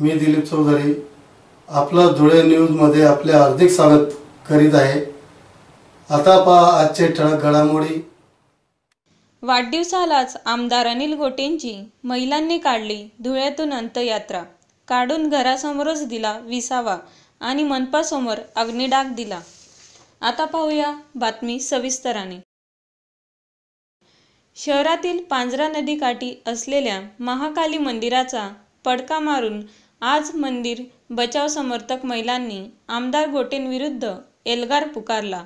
मी दिलीप चौधरी आपलं धुळे न्यूजमध्ये आपले हार्दिक स्वागत करीत आहे. आता पहा आजचे ठळक घडामोडी. वाढदिवसालाच आमदार अनिल गोटेंची महिलांनी काढली धुळ्यातून अंत्ययात्रा. काढून घरासमोरच दिला विसावा आणि मनपासमोर अग्निडाग दिला. आता पाहूया बातमी सविस्तराने. शहरातील पांजरा नदीकाठी असलेल्या महाकाली मंदिराचा पडका मारून आज मंदिर बचाव समर्थक महिलांनी आमदार गोटेंविरुद्ध एल्गार पुकारला.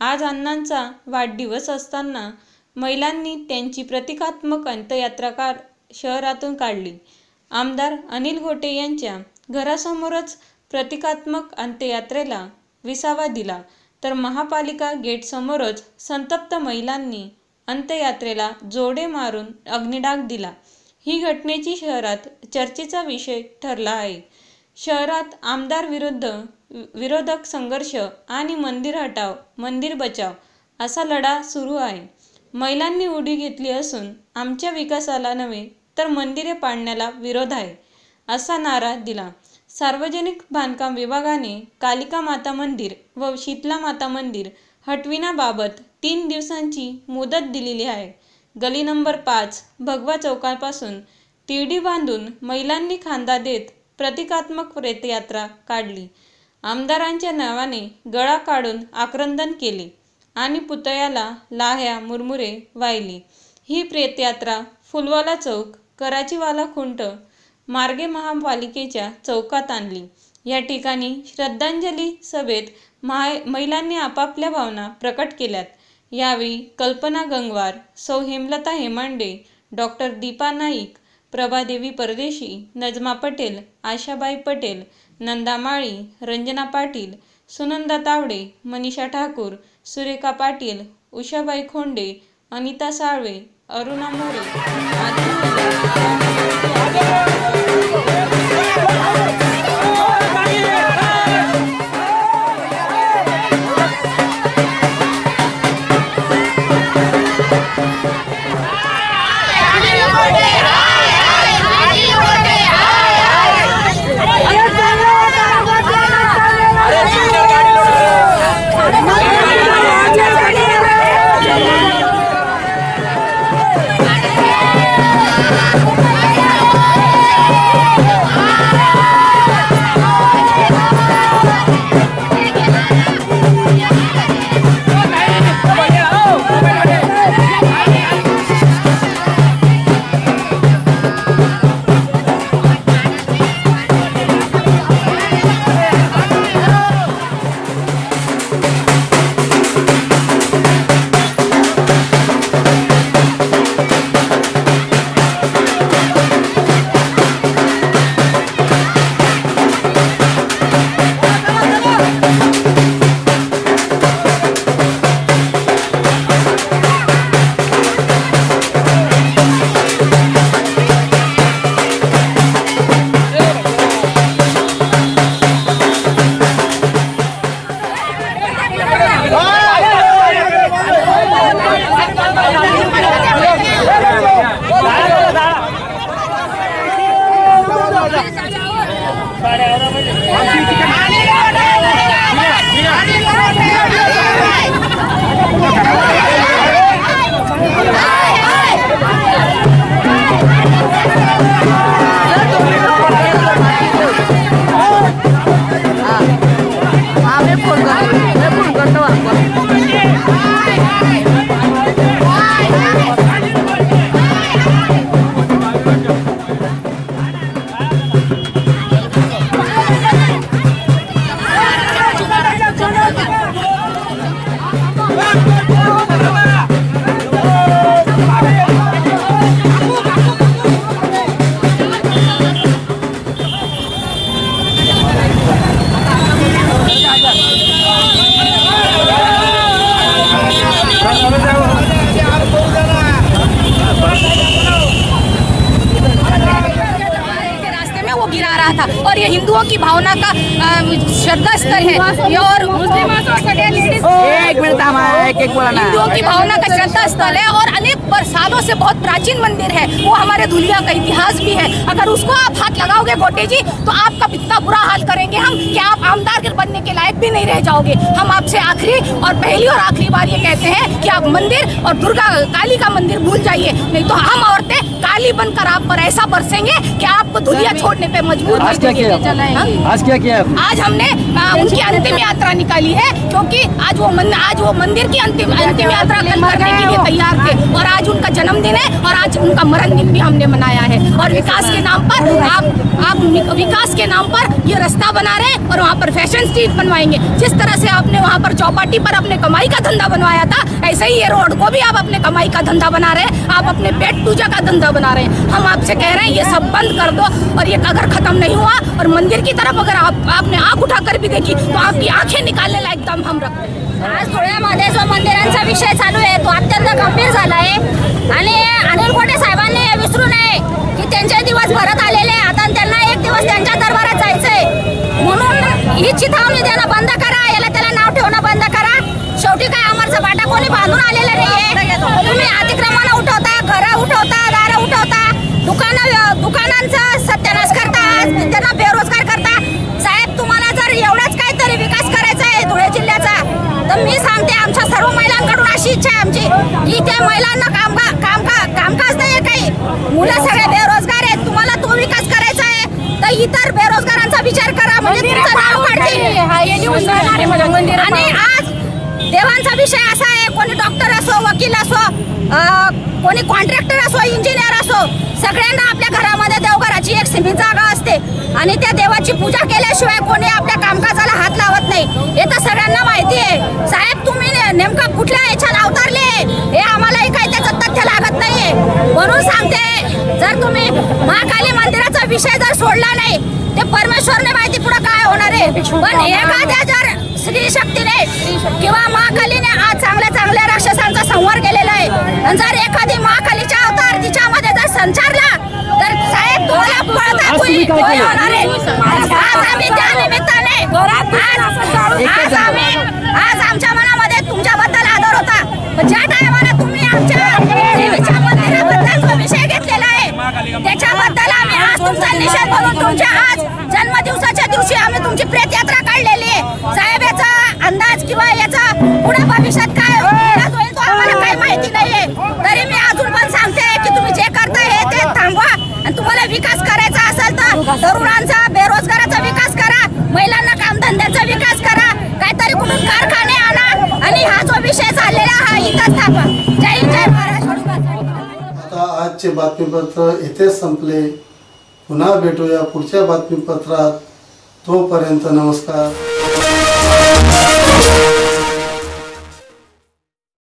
आज अण्णांचा वाढदिवस असताना महिलांनी त्यांची प्रतिकात्मक अंत्ययात्रा कार शहरातून काढली. आमदार अनिल गोटे यांच्या घरासमोरच प्रतिकात्मक अंत्ययात्रेला विसावा दिला. तर महापालिका गेटसमोरच संतप्त महिलांनी अंत्ययात्रेला जोडे मारून अग्निडाग दिला. ही घटनेची शहरात चर्चेचा विषय ठरला आहे. शहरात आमदार विरुद्ध विरोधक संघर्ष आणि मंदिर हटाव मंदिर बचाव असा लढा सुरू आहे. महिलांनी उडी घेतली असून आमच्या विकासाला नव्हे तर मंदिरे पाडण्याला विरोध आहे असा नारा दिला. सार्वजनिक बांधकाम विभागाने कालिका माता मंदिर व शीतला माता मंदिर हटविण्याबाबत तीन दिवसांची मुदत दिलेली आहे. गली नंबर पाच भगवा चौकापासून तिरडी बांधून महिलांनी खांदा देत प्रतिकात्मक प्रेतयात्रा काढली. आमदारांच्या नावाने गळा काढून आक्रंदन केले आणि पुतळ्याला लाह्या मुरमुरे वाहिली. ही प्रेतयात्रा फुलवाला चौक कराचीवाला खुंट मार्गे महापालिकेच्या चौकात आणली. या ठिकाणी श्रद्धांजली सभेत महा महिलांनी आपापल्या भावना प्रकट केल्यात. यावेळी कल्पना गंगवार सौ हेमलता हेमांडे डॉक्टर दीपा नाईक प्रभादेवी परदेशी नजमा पटेल आशाबाई पटेल नंदा माळी रंजना पाटील सुनंदा तावडे मनीषा ठाकूर सुरेखा पाटील उषाबाई खोंडे अनिता साळवे अरुणा मोरे आदी cut out भावना का श्रद्धा स्थल है। और एक मिनट थांबा एक एक बोला हिंदुओं की भावना का श्रद्धा स्थल है और अनेक प्रसादों सालों से बहुत प्राचीन मंदिर है। वो हमारे धुलिया का इतिहास भी है। अगर उसको आप हाथ लगाओगे गोटे जी तो आपका इतना बुरा हाल करेंगे हम कि आप आमदार के बनने के लायक भी नहीं रह जाओगे। हम आपसे आखिरी और पहली और आखिरी बार ये कहते हैं कि आप मंदिर और दुर्गा काली का मंदिर भूल जाइए। नहीं तो हम औरतें काली बनकर आप पर ऐसा बरसेंगे कि आपको धुलिया छोड़ने पे मजबूर आज क्या किया? आज क्या किया आज हमने आ, उनकी अंतिम यात्रा निकाली है क्योंकि आज वो मन, आज वो मंदिर की अंतिम अंतिम यात्रा करने के लिए तैयार थे। और आज उनका जन्मदिन है और आज उनका मरण दिन भी हमने मनाया है। और विकास के नाम पर आप आप विकास के नाम पर ये रास्ता बना रहे हैं और वहाँ पर फ़ैशन स्ट्रीट बनवाएँगे। जिस तरह से आपने वहाँ पर चौपाटी पर अपने कमाई का धंधा बनवाया था, ऐसे ही ये रोड को भी आप अपने कमाई का धंधा बना रहे हैं। आप अपने पेट पूजा का धंधा बना रहे हैं। हम आपसे कह रहे हैं, ये सब बंद कर दो और ये अगर खत्म नहीं हुआ और मंदिर की तरफ़ अगर आप, आपने आँख उठाकर भी देखी तो आपकी आँखें निकालने लायक दम हम रखते हैं। आज धुळ्यामध्ये जो मंदिरांचा विषय चालू आहे तो अत्यंत गंभीर झाला अनिल कोटे साहेबांनी हे विसरू नये की दिवस भरत आलेले आता एक दिवस त्यांच्या दरबारात जायचंय. म्हणून ही दुकानांचा सत्यानाश करता आज त्यांना बेरोजगार करता साहेब तुम्हाला जर एवढाच काहीतरी विकास करायचा आहे धुळे जिल्ह्याचा तर मी सांगते आमच्या सर्व महिलांकडून अशी इच्छा आहे आमची की त्या महिलांना कामगा कामका कामकाज नाही आहे काही. मुलं सगळे बेरोजगार आहेत तुम्हाला तो विकास करायचा आहे तर इतर बेरोजगारांचा विचार करा म्हणजे तुमचं नाव काढतील आणि आज देवांचा विषय असा आहे कोणी डॉक्टर असो वकील असो कोणी कॉन्ट्रॅक्टर असो इंजिनियर असो सगळ्यांना आपल्या घरामध्ये देवघराची एक सीमित जागा असते. आणि त्या देवाची पूजा केल्याशिवाय कोणी आपल्या कामकाजाला हात लावत नाही. हे तर सगळ्यांना माहिती आहे. साहेब तुम्ही नेमका कुठल्या याच्यात अवतारले हे आम्हालाही काही त्याचं तथ्य लागत नाहीये. म्हणून सांगते जर तुम्ही महाकाली मंदिराचा विषय जर सोडला नाही ते परमेश्वरने माहिती पुढे काय होणार आहे? पण एखाद्या जर स्त्री शक्तीने किंवा संचारला तर साहेब पळता कोणी केलं? होणार आहे. आज आम्ही त्या निमित्ताने आज आज आम्ही आज आमच्या मनामध्ये तुमच्याबद्दल आदर होता. पण ज्या टायमाला तुम्ही आमच्या देवीच्या मंदिराबद्दल जो विषय घेतलेला आहे त्याच्याबद्दल आम्ही आज तुमचा निषेध म्हणून तुमच्या आज जन्मदिवसाच्या दिवशी आम्ही तुमची प्रेत यात्रा काढलेली आहे. साहेब याचा अंदाज किंवा याचा पुढे भविष्यात आता आजचे बातमीपत्र इथे संपले. पुन्हा भेटूया पुढच्या बातमीपत्रात. तोपर्यंत नमस्कार.